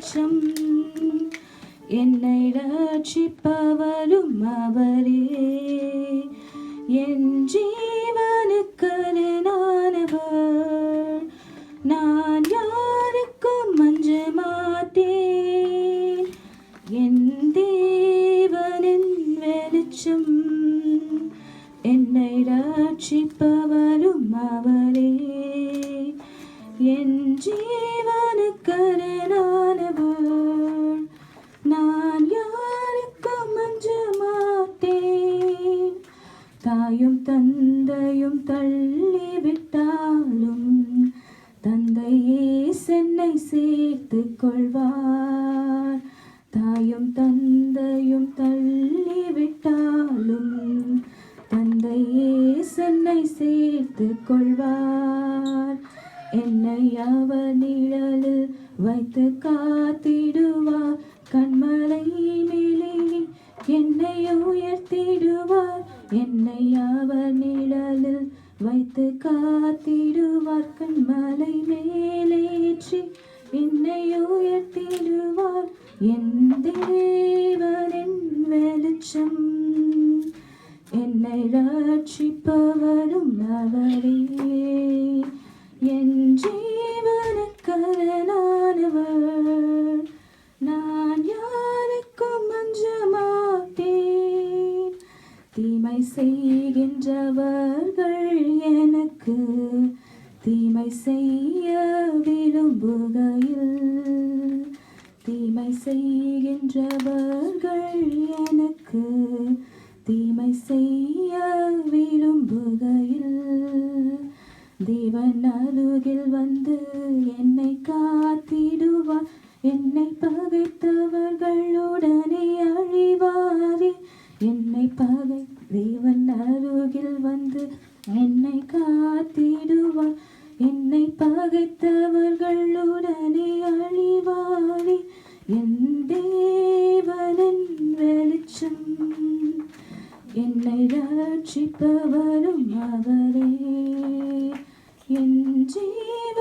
வெளிச்சம் என்னை ரட்சிப்பவரும் அவரே. என் ஜீவனுக்கரனானவர் நான் யாருக்கும் மஞ்ச மாட்டேன். என் தேவனின் வெளிச்சம் என்னை ரட்சிப்பவரும் அவரே. என் ஜீவனுக்கரணானவள். நான் யாருக்கும் அஞ்ச மாட்டேன். தாயும் தந்தையும் தள்ளி விட்டாலும் தந்தையே சென்னை சேர்த்து கொள்வார். தாயும் தந்தையும் தள்ளி விட்டாலும் தந்தையே சென்னை சேர்த்து கொள்வார். என்னை அவர் நிழலில் வைத்து காத்திடுவார். கண்மலை மேலே என்னை உயர்த்திடுவார். என்னை அவர் நிழலில் வைத்து காத்திடுவார். கண்மலை மேலேற்றி என்னை உயர்த்திடுவார். என் தேவனின் வெளிச்சம் என்னை ரட்சிப்பவரும் அவரே. என் ஜீவனுக்கரனானவர். நான் யாருக்கும் அஞ்ச மாட்டேன். தீமை செய்கின்றவர்கள் எனக்கு தீமை செய்ய விரும்புகையில். தீமை செய்கின்றவர்கள் எனக்கு தீமை செய்ய அருகில் வந்து என்னை காத்திடுவார். என்னை பகைத்தவர்களுடனே அழிவாரே. என்னை பகை தேவன் அருகில் வந்து என்னை காத்திடுவார். என்னை பகைத்தவர்களுடனே அழிவாரே. என் தேவனின் வெளிச்சம் என்னை ரட்சிப்பவரும் அவரே. என் Jesus.